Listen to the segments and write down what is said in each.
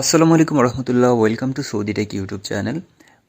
আসসালামু আলাইকুম রহমতুল্লাহ welcome to Saudi tech YouTube channel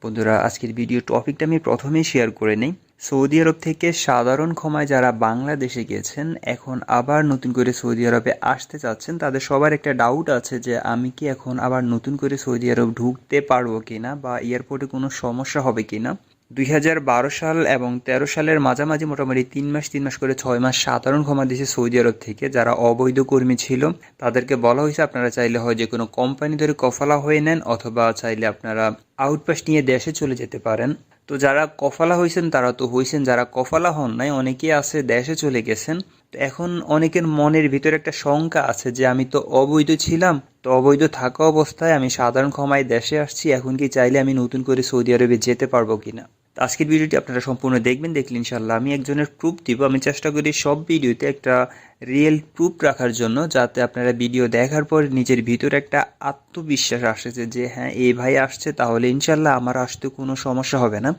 বন্ধুরা, আজকের ভিডিও টপিকটা আমি প্রথমেই শেয়ার করে নিই। সৌদি আরব থেকে সাধারণ ক্ষমায় যারা বাংলাদেশে গেছেন, এখন আবার নতুন করে সৌদি আরবে আসতে চাচ্ছেন, তাদের সবার একটা ডাউট আছে যে আমি কি এখন আবার নতুন করে সৌদি আরব ঢুকতে পারব কিনা বা এয়ারপোর্টে কোনো সমস্যা হবে কিনা। দুই হাজার বারো সাল এবং তেরো সালের মাঝামাঝি মোটামুটি তিন মাস তিন মাস করে ছয় মাস সাধারণ ক্ষমা দিয়েছে সৌদি আরব থেকে। যারা অবৈধ কর্মী ছিল, তাদেরকে বলা হয়েছে আপনারা চাইলে হয় যে কোনো কোম্পানি ধরে কফালা হয়ে নেন অথবা চাইলে আপনারা আউটপাস নিয়ে দেশে চলে যেতে পারেন। তো যারা কফালা হয়েছেন তারা তো হয়েছেন যারা কফালা হন নাই, অনেকেই আছে, দেশে চলে গেছেন। তো এখন অনেকের মনের ভিতরে একটা শঙ্কা আছে যে, আমি তো অবৈধ ছিলাম, তো অবৈধ থাকা অবস্থায় আমি সাধারণ ক্ষমায় দেশে আসছি, এখন কি চাইলে আমি নতুন করে সৌদি আরবে যেতে পারব কিনা? আজকের ভিডিওটি আপনারা সম্পূর্ণ দেখবেন, দেখলে ইনশাল্লাহ আমি একজনের প্রুফ দিব। আমি চেষ্টা করি সব ভিডিওতে একটা রিয়েল প্রুফ রাখার জন্য, যাতে আপনারা ভিডিও দেখার পর নিজের ভিতরে একটা আত্মবিশ্বাস আসে যে যে হ্যাঁ এই ভাই আসছে, তাহলে ইনশাল্লাহ আমার আসতে কোনো সমস্যা হবে না।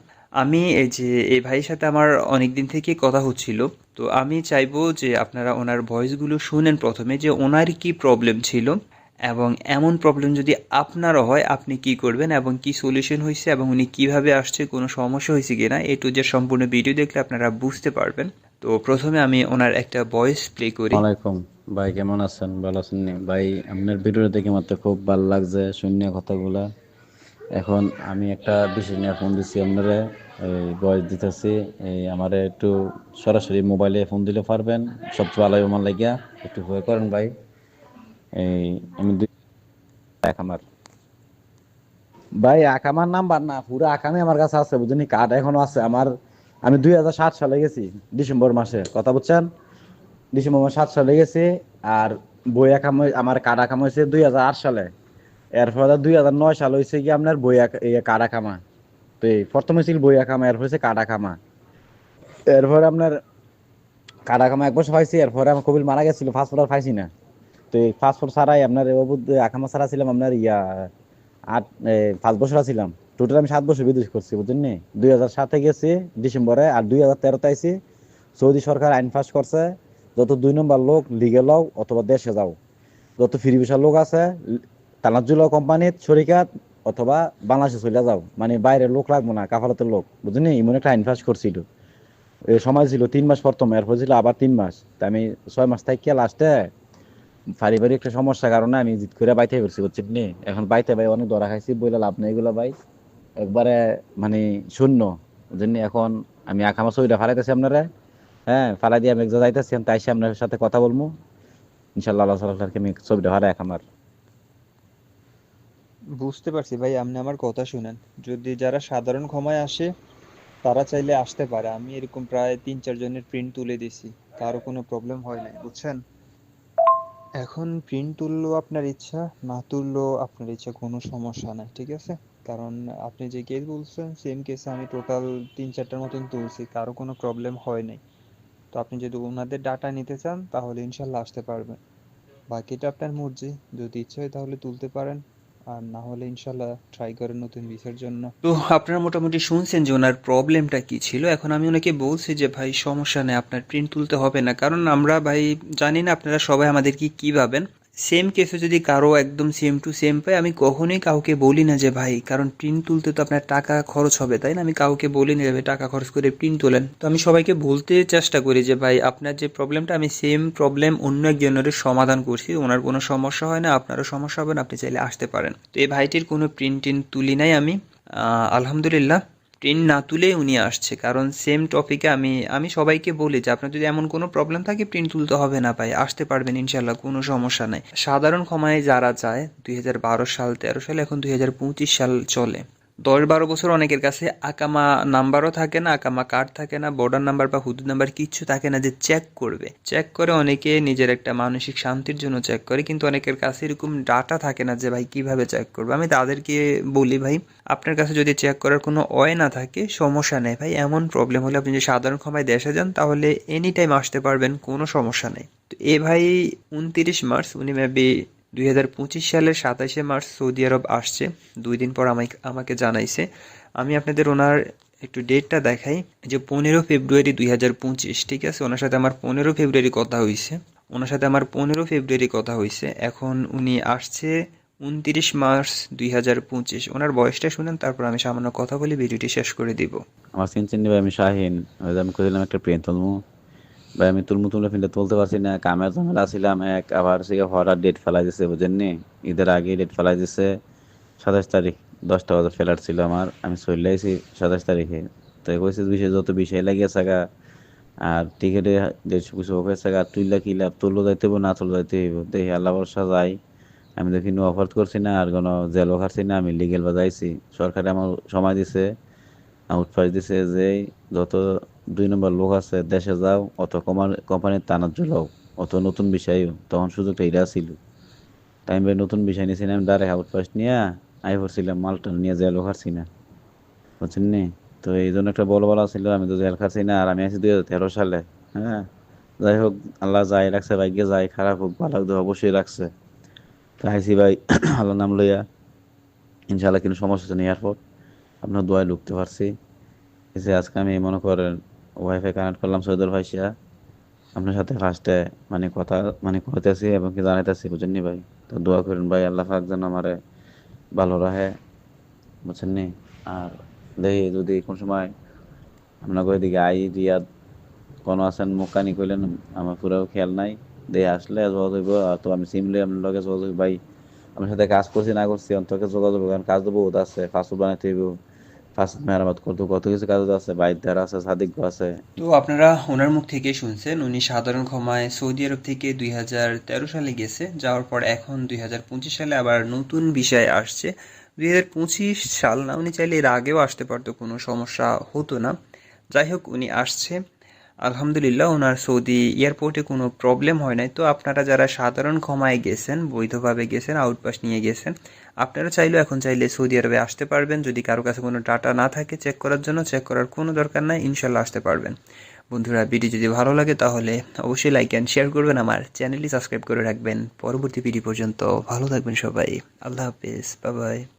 আমি এই যে, এই ভাইয়ের সাথে আমার অনেক দিন থেকে কথা হচ্ছিল, তো আমি চাইব যে আপনারা ওনার ভয়েসগুলো শুনেন প্রথমে, যে ওনার কি প্রবলেম ছিল। এবং এমন প্রবলেম যদি আপনারও হয়, আপনি কি করবেন এবং কি সলিউশন হয়েছে এবং উনি কীভাবে আসছে, কোনো সমস্যা হয়েছে কিনা, এ টু যে সম্পূর্ণ ভিডিও দেখলে আপনারা বুঝতে পারবেন। তো প্রথমে আমি ওনার একটা ভয়েস প্লে করি। ওয়ালাইকুম। ভাই, কেমন আছেন? ভালো আছেন? ভাই, আপনার ভিডিওটা দেখে তো খুব ভালো লাগছে, শূন্য কথাগুলা। এখন আমি একটা বিষয় নিয়ে ফোন দিছি আপনারে। এই বয়স দিতেছি, এই আমার একটু সরাসরি মোবাইলে ফোন দিলে পারবেন। সবচেয়ে ভালো আমার লাগিয়া, একটু ভয় করেন ভাই। এই, আমি এক আমার। ভাই আকামার নাম্বার না, পুরো আকামে আমার কাছে আছে বুঝলি কার্ড এখনও আছে। আমার আমি দুই হাজার সাত সালে গেছি, ডিসেম্বর মাসে। কথা বুঝছেন? ডিসেম্বর মাসে সাত সালে গেছি, আর বই আকাম আমার কার্ড আকাম হয়েছে দুই হাজার আট সালে। এরপরে দুই হাজার নয় সাল হয়েছে কি আপনার বই কার্ড আকামা তো এই প্রথমে ছিল বই আকামা এরপর হয়েছে কার্ড আকামা এরপরে আপনার কার্ড আকামা এক বছর পাইছি, এরপরে আমার কবির মারা গেছিল, পাসপোর্ট আর পাইছি না। তো এই পাসপোর্ট ছাড়াই আপনার আকামা ছাড়া ছিলাম আপনার ইয়া, আট পাঁচ বছর ছিলাম। টোটাল আমি সাত বছর বিদেশ করছি, বুঝছেন নি? দুই হাজার সাতে গেছি, ডিসেম্বরে, আর দুই হাজার তেরোতে আইছি। সৌদি সরকার আইন পাস করছে। যত দুই নম্বর লোক লিগে লও অথবা দেশে যাও। যত ফ্রি ভিসার লোক আছে তানাজুল কোম্পানির শরিকাত অথবা বাংলাদেশে চলে যাও। মানে বাইরের লোক লাগবো না, কাফালতের লোক বুঝলি এমন একটা আইন পাস করছিল সময় ছিল তিন মাস প্রথম, এরপর ছিল আবার তিন মাস। তা আমি ছয় মাস থেকে লাস্টে পারিবারিক একটা সমস্যার কারণে আমি জিত করে বাইতে করছি, বুঝছেন নি? এখন বাইতে ভাই অনেক ধরা খাইছি, বইলে লাভ নেই এগুলো ভাই। একবারে মানে শূন্য, বুঝছেন এখন আমি আখামা ছবিটা ফালাইতেছি আপনারা। হ্যাঁ ফালাই দিয়ে আমি এক জায়গায় যাইতেছি, আমি তাইসে আপনার সাথে কথা বলব ইনশাল্লাহ আল্লাহ সাল্লাহকে আমি ছবিটা ফালাই আমার। বুঝতে পারছি ভাই, আপনি আমার কথা শুনেন। যদি যারা সাধারণ ক্ষমায় আসে, তারা চাইলে আসতে পারে। আমি এরকম প্রায় তিন চার জনের প্রিন্ট তুলে দিছি, কারও কোনো প্রবলেম হয় নাই, বুঝছেন? এখন প্রিন্ট তুললেও আপনার ইচ্ছা, না তুললেও আপনার ইচ্ছা কোনো সমস্যা নাই, ঠিক আছে? কারণ আপনি যে কেস বলছেন সেম কেসে আমি টোটাল তিন চারটার মতন তুলছি, কারও কোনো প্রবলেম হয় নাই। তো আপনি যদি ওনাদের ডাটা নিতে চান, তাহলে ইনশাল্লাহ আসতে পারবেন। বাকিটা আপনার মর্জি, যদি ইচ্ছা হয় তাহলে তুলতে পারেন। আর না হলে ইনশাল্লাহ ট্রাই করেন নতুন ভিসার জন্য। তো আপনারা মোটামুটি শুনছেন যে ওনার প্রবলেমটা কি ছিল? এখন আমি ওনাকে বলছি যে, ভাই, সমস্যা নেই, আপনার প্রিন্ট তুলতে হবে না। কারণ আমরা, ভাই, জানি না আপনারা সবাই আমাদেরকে কি ভাবেন। সেম কেসে যদি কারও একদম সেম টু সেম পাই আমি কখনোই কাউকে বলি না যে, ভাই, কারণ প্রিন্ট তুলতে তো আপনার টাকা খরচ হবে, তাই না? আমি কাউকে বলি না যে টাকা খরচ করে প্রিন্ট তোলেন। তো আমি সবাইকে বলতে চেষ্টা করি যে, ভাই, আপনার যে প্রবলেমটা আমি সেম প্রবলেম অন্য একজনের সমাধান করছি। ওনার কোনো সমস্যা হয় না, আপনারও সমস্যা হবে না, আপনি চাইলে আসতে পারেন। তো এই ভাইটির কোনো প্রিন্ট টিন তুলি নাই আমি। আলহামদুলিল্লাহ। প্রিন্ট না তুলে উনি আসছে। কারণ সেম টপিকে আমি আমি সবাইকে বলি যে আপনার যদি এমন কোনো প্রবলেম থাকে প্রিন্ট তুলতে হবে না ভাই, আসতে পারবেন ইনশাল্লাহ কোনো সমস্যা নাই। সাধারণ ক্ষমায় যারা চায়, দুই সাল, তেরো সাল, এখন দুই হাজার পঁচিশ সাল চলে। দশ বারো বছর অনেকের কাছে আকামা নাম্বারও থাকে না, আকামা কার্ড থাকে না বর্ডার নাম্বার বা হুদুদ নাম্বার কিচ্ছু থাকে না যে চেক করবে। চেক করে অনেকে নিজের একটা মানসিক শান্তির জন্য চেক করে, কিন্তু অনেকের কাছে এরকম ডাটা থাকে না যে, ভাই, কীভাবে চেক করবে? আমি তাদেরকে বলি, ভাই, আপনার কাছে যদি চেক করার কোনো অয় না থাকে, সমস্যা নেই। ভাই, এমন প্রবলেম হলে আপনি যদি সাধারণ ক্ষমায় দেশে যান, তাহলে এনি টাইম আসতে পারবেন, কোনো সমস্যা নেই। তো এ ভাই, উনতিরিশ মার্চ, উনি মেবি দুই হাজার পঁচিশ সালের সাতাশে মার্চ সৌদি আরব আসছে। দুই দিন পর আমাকে আমাকে জানাইছে। আমি আপনাদের ওনার একটু ডেটটা দেখাই। যে পনেরো ফেব্রুয়ারি দুই হাজার পঁচিশ, ঠিক আছে? ওনার সাথে আমার পনেরো ফেব্রুয়ারি কথা হয়েছে ওনার সাথে আমার পনেরো ফেব্রুয়ারি কথা হয়েছে এখন উনি আসছে উনত্রিশ মার্চ দুই হাজার পঁচিশ। ওনার বয়সটা শুনেন, তারপর আমি সামান্য কথা বলে, ভিডিওটি শেষ করে দিব। আমার সিন ভাই, আমি শাহিন। আমি কইলাম একটা প্লেন তুলমু ভাই, আমি তুলে ফিনটা তুলতে পারছি না। কামের ঝামেলা ছিলাম এক, আবার সে হঠাৎ ডেট ফেলাই দিছে বুঝেননি ঈদের আগে ডেট ফেলাই দিছে সাতাশ তারিখ, দশটা বাজে ফেলার ছিল আমার। আমি চলে আইছি সাতাশ তারিখে। তো কইছে বিষয় যত বিষয় লাগিয়ে থাকা, আর টিকিটে দেড়শো কিছু হয়েছে আর তুইলা কি লাভ? তুললো যাইতে হইব, না তুললো যাইতে হইব? দেখি আল্লাহ ভরসা যাই আমি দেখি নো অফার করছি না, আর কোনো জেলও খাচ্ছি না, আমি লিগেল বাজাইছি। সরকারে আমার সময় দিছে আউটপাস দিছে যে যত দুই নম্বর লোক আছে, দেশে যাও অত কোম্পানির টানার জলাও অত নতুন বিষয়ও তখন সুযোগটা এটা ছিল। টাইম ভাই নতুন বিষয় নিয়েছি না আমি ডাইরেক্ট আউটপাস নিয়ে আই পড়ছিলাম, মালটা নিয়ে জেল খাচ্ছি না। বুঝছেন নি? তো এই জন্য একটা বড় বলা ছিল, আমি তো জেল খাচ্ছি না, আর আমি আছি দুই হাজার তেরো সালে। হ্যাঁ? যাই হোক, আল্লাহ যাই রাখছে, ভাগ্যে যাই, খারাপ হোক, ভালো হোক, অবশ্যই রাখছে। আইসি ভাই আল্লাহ নাম লইয়া। ইনশাল্লাহ কিন্তু সমস্যা হচ্ছে না, এয়ারপোর্ট। আপনার দোয়ায় লুকতে পারছি। এসে আজকে আমি মনে করেন ওয়াইফাই কানেক্ট করলাম সৈদুল ভাইসিয়া আপনার সাথে ফার্স্টে মানে কথা মানে কইতেছি এবং কি জানাইতেছি, বুঝেননি ভাই? তো দোয়া করেন ভাই, আল্লাহ পাক যেন আমারে ভালো রাখে বুঝছেন নি আর দেখি যদি কোন সময় আপনাকে ওইদিকে আই রিয়াদ কোনো আছেন মোকানি কইলেন, আমার পুরো খেয়াল নাই। দেখে আসলে যোগাযোগ আর তো আমি সিম লই আপনার লগে যোগাযোগ ভাই আমার সাথে কাজ করছি, না করছি, অন্তকে যোগাযোগ কারণ কাজ তো বহুত আছে ফাস্টফুড বানাইতে হইব। ফাস্ট মেরামত করতে, কত কিছু কাজ আছে বাইদার আছে, সাদিক আছে। তো আপনারা ওনার মুখ থেকে শুনছেন, উনি সাধারণ ক্ষমায় সৌদি আরব থেকে দুই হাজার তেরো সালে গেছে, যাওয়ার পর এখন দুই হাজার পঁচিশ সালে আবার নতুন বিষয় আসছে। দুই হাজার পঁচিশ সাল না, উনি চাইলে এর আগেও আসতে পারতো, কোনো সমস্যা হতো না। যাই হোক, উনি আসছে। আলহামদুলিল্লাহ, ওনার সৌদি এয়ারপোর্টে কোনো প্রবলেম হয় নাই। তো আপনারা যারা সাধারণ ক্ষমায় গেছেন, বৈধভাবে গেছেন আউটপাস নিয়ে গেছেন আপনারা চাইলেও এখন চাইলে সৌদি আরবে আসতে পারবেন। যদি কারও কাছে কোনো ডাটা না থাকে চেক করার জন্য চেক করার কোনো দরকার নাই ইনশাল্লাহ আসতে পারবেন। বন্ধুরা ভিডিও যদি ভালো লাগে তাহলে অবশ্যই লাইক অ্যান্ড শেয়ার করবেন, আমার চ্যানেলটি সাবস্ক্রাইব করে রাখবেন। পরবর্তী ভিডিও পর্যন্ত ভালো থাকবেন সবাই। আল্লাহ হাফিজ বাই বাই